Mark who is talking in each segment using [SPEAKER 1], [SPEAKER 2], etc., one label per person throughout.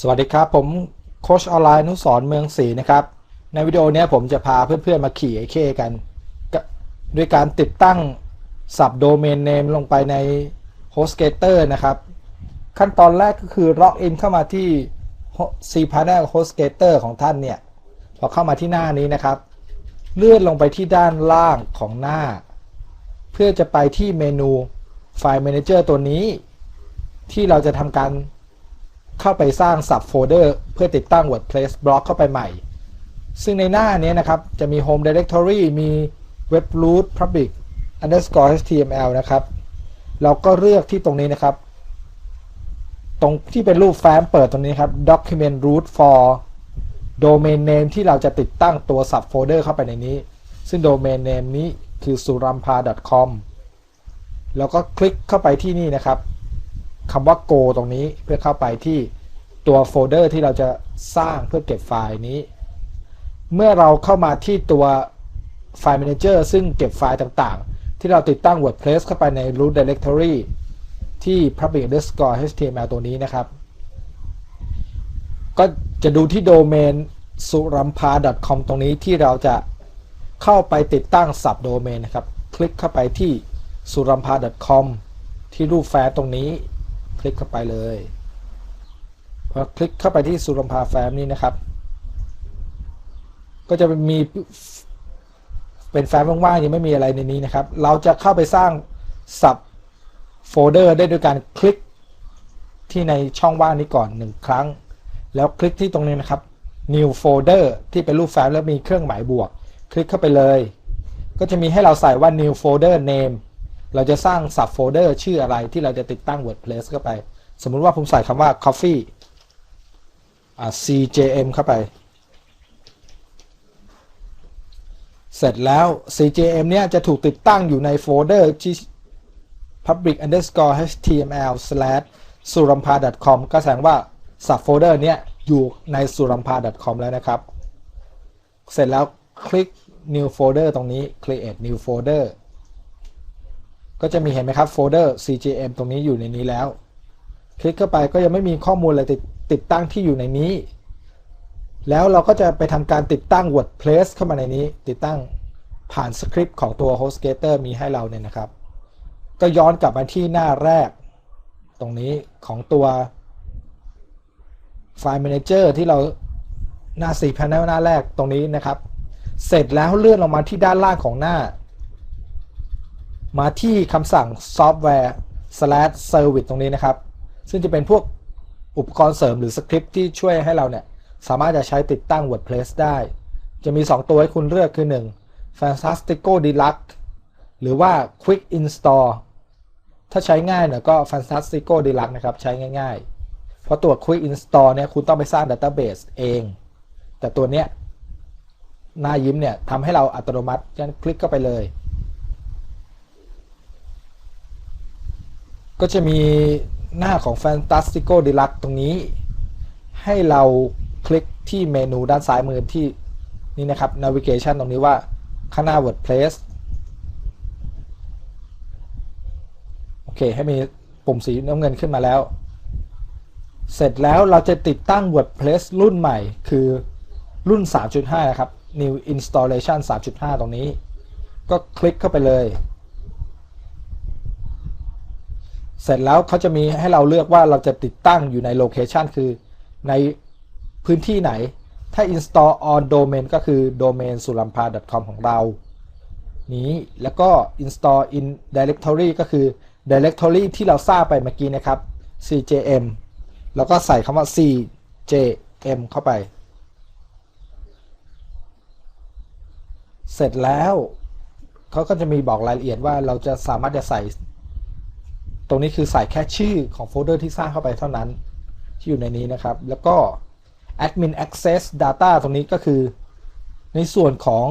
[SPEAKER 1] สวัสดีครับผมโคชออนไลน์นุสรเมืองศรีนะครับ ในวิดีโอนี้ผมจะพาเพื่อนๆมาขี่ไอเคกัน ด้วยการติดตั้งสับโดเมนเนมลงไปใน HostGator นะครับ ขั้นตอนแรกก็คือล็อกอินเข้ามาที่ cPanel HostGator ของท่านเนี่ยพอเข้ามาที่หน้านี้นะครับ เลื่อนลงไปที่ด้านล่างของหน้า เพื่อจะไปที่เมนูไฟล์ Manager ตัวนี้ ที่เราจะทำการ เข้าไปสร้างสับโฟลเดอร์เพื่อติดตั้ง WordPress บล็อกเข้าไปใหม่ ซึ่งในหน้านี้นะครับ จะมี Home Directory มี Web Root Public underscore HTML นะครับ เราก็เลือกที่ตรงนี้นะครับ ตรงที่เป็นรูปแฟ้มเปิดตรงนี้ครับ Document Root for Domain Name ที่เราจะติดตั้งตัว Sub Folder เข้าไปในนี้ ซึ่ง Domain Name นี้คือ surampa.com แล้วก็คลิกเข้าไปที่นี่นะครับ คำว่า go ตรงนี้เพื่อเข้าไปที่ตัวโฟลเดอร์ที่เราจะสร้างเพื่อเก็บไฟล์นี้ เมื่อเราเข้ามาที่ตัวไฟล์ Manager ซึ่งเก็บไฟล์ต่างๆ ที่เราติดตั้ง WordPress เข้าไปใน root directory ที่ public underscore html ตัวนี้นะครับ ก็จะดูที่โดเมน surampa.com ตรงนี้ที่เราจะเข้าไปติดตั้ง sub domain นะครับ คลิกเข้าไปที่ surampa.com ที่รูปแฟ้ตรงนี้ ลิกเข้าไปเลยพอคลิกเข้าไปที่สุรมพาแฟ้มนี้นะครับ ก็จะมีเป็นแฟ้มว่างๆยังไม่มีอะไรในนี้นะครับ เราจะเข้าไปสร้างสับโฟลเดอร์ได้ด้วยการคลิกที่ในช่องว่างนี้ก่อนหนึ่งครั้ง แล้วคลิกที่ตรงนี้นะครับ new folder ที่เป็นรูปแฟ้มแล้วมีเครื่องหมายบวก คลิกเข้าไปเลย ก็จะมีให้เราใส่ว่า new folder name เราจะสร้าง sub folder ชื่ออะไรที่เราจะติดตั้ง WordPress เข้าไป สมมุติว่าผมใส่คำว่า coffee อ่า CJM เข้าไป เสร็จแล้ว CJM เนี่ยจะถูกติดตั้งอยู่ในโฟลเดอร์ที่ public underscore html slash surampa com ก็แสดงว่า sub folder เนี้ยอยู่ใน surampa com แล้วนะครับ เสร็จแล้วคลิก new folder ตรงนี้ create new folder ก็จะมีเห็นไหมครับโฟลเดอร์ CGM ตรงนี้อยู่ในนี้แล้ว คลิกเข้าไปก็ยังไม่มีข้อมูลอะไรติดติดตั้งที่อยู่ในนี้ แล้วเราก็จะไปทำการติดตั้ง WordPress เข้ามาในนี้ ติดตั้งผ่านสคริปต์ของตัว HostGator มีให้เราเนี่ยนะครับ ก็ย้อนกลับมาที่หน้าแรก ตรงนี้ของตัวไฟล์ Manager ที่เราหน้า4 Panel หน้าแรกตรงนี้นะครับ เสร็จแล้วเลื่อนลงมาที่ด้านล่างของหน้า มาที่คำสั่ง software slash service ตรงนี้นะครับ ซึ่งจะเป็นพวกอุปกรณ์เสริมหรือสคริปต์ที่ช่วยให้เราเนี่ย สามารถจะใช้ติดตั้ง WordPress ได้ จะมี 2 ตัวให้คุณเลือกคือ 1 Fantastico Deluxe หรือว่า Quick Install ถ้าใช้ง่ายหน่อยก็ Fantastico Deluxe นะครับ ใช้ง่ายๆ เพราะตัว Quick Install เนี่ยคุณต้องไปสร้าง Database เอง แต่ตัวเนี้ยหน้ายิ้มเนี่ยทำให้เราอัตโนมัติงั้นคลิกเข้าไปเลย ก็จะมีหน้าของ Fantastico Deluxe ตรงนี้ ให้เราคลิกที่เมนูด้านซ้ายมือที่นี่นะครับ navigation ตรงนี้ว่าข้างหน้า WordPress โอเค ให้มีปุ่มสีน้ำเงินขึ้นมาแล้ว เสร็จแล้วเราจะติดตั้ง WordPress รุ่นใหม่ คือรุ่น 3.5 นะครับ New Installation 3.5 ตรงนี้ ก็คลิกเข้าไปเลย เสร็จแล้วเขาจะมีให้เราเลือกว่าเราจะติดตั้งอยู่ในโลเคชันคือในพื้นที่ไหน ถ้า install on domain ก็คือ domain surampa.com ของเรา นี้แล้วก็ install in directory ก็คือ directory ที่เราสร้างไปเมื่อกี้นะครับ cjm แล้วก็ใส่คำว่า cjm เข้าไป เสร็จแล้วเขาก็จะมีบอกรายละเอียดว่าเราจะสามารถจะใส่ ตรงนี้คือใส่แค่ชื่อของโฟลเดอร์ที่สร้างเข้าไปเท่านั้น ที่อยู่ในนี้นะครับ แล้วก็ admin access data ตรงนี้ก็คือ ในส่วนของ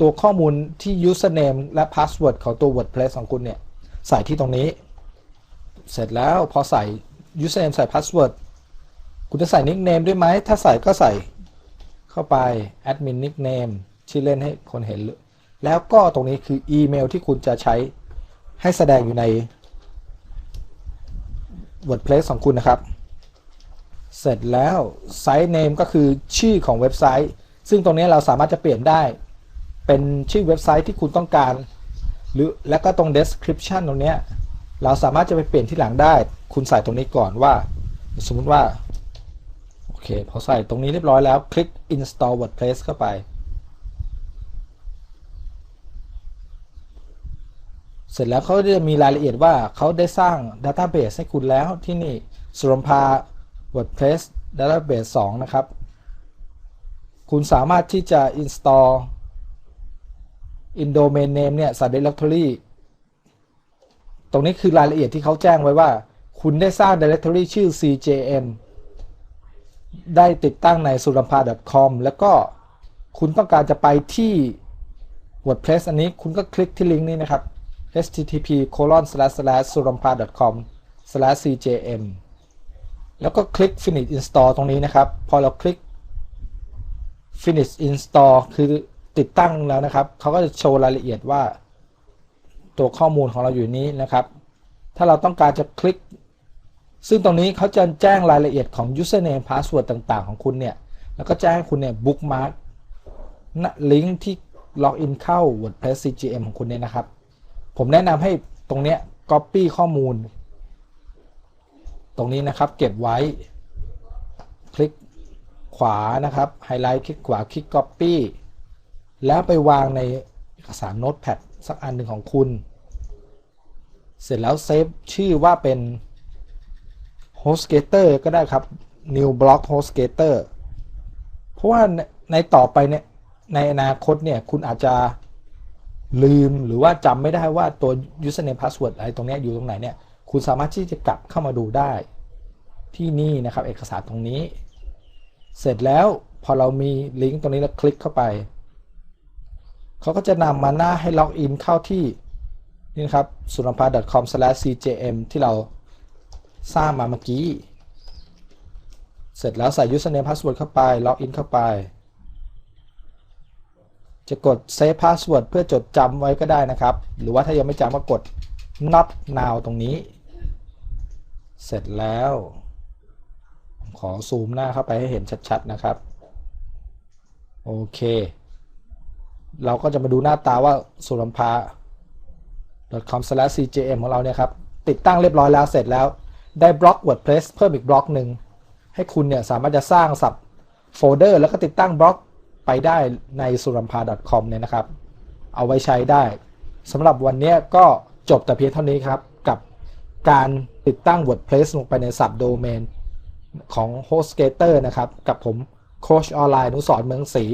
[SPEAKER 1] ตัวข้อมูลที่ username และ password ของตัว WordPress ของคุณเนี่ย ใส่ที่ตรงนี้ เสร็จแล้วพอใส่ username ใส่ password คุณจะใส่ nickname ด้วยไหม ถ้าใส่ก็ใส่เข้าไป admin nickname ชื่อเล่นให้คนเห็น แล้วก็ตรงนี้คืออีเมลที่คุณจะใช้ให้แสดงอยู่ใน WordPress ของคุณนะครับ เสร็จแล้วไซต์เนมก็คือชื่อของเว็บไซต์ ซึ่งตรงนี้เราสามารถจะเปลี่ยนได้ เป็นชื่อเว็บไซต์ที่คุณต้องการ หรือแล้วก็ตรง description ตรงเนี้ยเราสามารถจะไปเปลี่ยนที่หลังได้ คุณใส่ตรงนี้ก่อนว่า สมมุติว่า โอเค พอใส่ตรงนี้เรียบร้อยแล้ว คลิก install wordpress เข้าไป เสร็จแล้วเขาจะมีรายละเอียดว่าเขาได้สร้าง Database ให้คุณแล้วที่นี่สุรมพา WordPress Database 2 นะครับ คุณสามารถที่จะ install in domain name เนี่ย subdirectory ตรงนี้คือรายละเอียดที่เขาแจ้งไว้ว่า คุณได้สร้าง directory ชื่อ CJM ได้ติดตั้งในสุร m พา .com แล้วก็คุณต้องการจะไปที่ WordPress อันนี้คุณก็คลิกที่ลิงก์นี้นะครับ http colon slash slash surampa com slash cjm แล้วก็คลิก finish install ตรงนี้นะครับ พอเราคลิก finish install คือติดตั้งแล้วนะครับ เขาก็จะโชว์รายละเอียดว่า ตัวข้อมูลของเราอยู่นี้นะครับ ถ้าเราต้องการจะคลิก ซึ่งตรงนี้เขาจะแจ้งรายละเอียดของ username password ต่างๆ ของคุณเนี่ย แล้วก็แจ้งให้คุณเนี่ย bookmark ลิงก์ที่ล็อกอินเข้า WordPress CGM ของคุณเนี่ยนะครับ ผมแนะนำให้ตรงเนี้ย copy ข้อมูล ตรงนี้นะครับ เก็บไว้ คลิกขวานะครับไฮไลท์คลิกขวาคลิก copy แล้วไปวางในเอกสารโน้ตแพดสักอันหนึ่งของคุณ เสร็จแล้วเซฟชื่อว่าเป็น HostGator ก็ได้ครับ New Block HostGator เพราะว่าในในต่อไปเนี่ยในอนาคตเนี่ยคุณอาจจะ ลืมหรือว่าจำไม่ได้ว่าตัว username password อะไรตรงนี้อยู่ตรงไหนเนี่ย คุณสามารถที่จะกลับเข้ามาดูได้ ที่นี่นะครับเอกสารตรงนี้ เสร็จแล้วพอเรามีลิงก์ตรงนี้แล้วคลิกเข้าไป เขาก็จะนำมาหน้าให้ล็อกอินเข้าที่นี่นะครับสุรพา .com/cjm ที่เราสร้างมาเมื่อกี้ เสร็จแล้วใส่ username password เข้าไป ล็อกอินเข้าไป จะกด save password เพื่อจดจำไว้ก็ได้นะครับ หรือว่าถ้ายังไม่จำก็กด not now ตรงนี้ เสร็จแล้ว ขอซูมหน้าเข้าไปให้เห็นชัดๆนะครับ โอเค เราก็จะมาดูหน้าตาว่าสุรมพา com/cjm ของเราเนี่ยครับ ติดตั้งเรียบร้อยแล้วเสร็จแล้วได้บล็อก WordPress เพิ่มอีกบล็อกหนึ่ง ให้คุณเนี่ยสามารถจะสร้างสับโฟลเดอร์ แล้วก็ติดตั้งบล็อก ไปได้ในสุรัมพา .com เนี่ยนะครับ เอาไว้ใช้ได้สำหรับวันนี้ก็จบแต่เพียงเท่านี้ครับ กับการติดตั้ง WordPress ลงไปในสับโดเมนของ HostGator นะครับ กับผมโคชออนไลน์นุสรเมืองศรี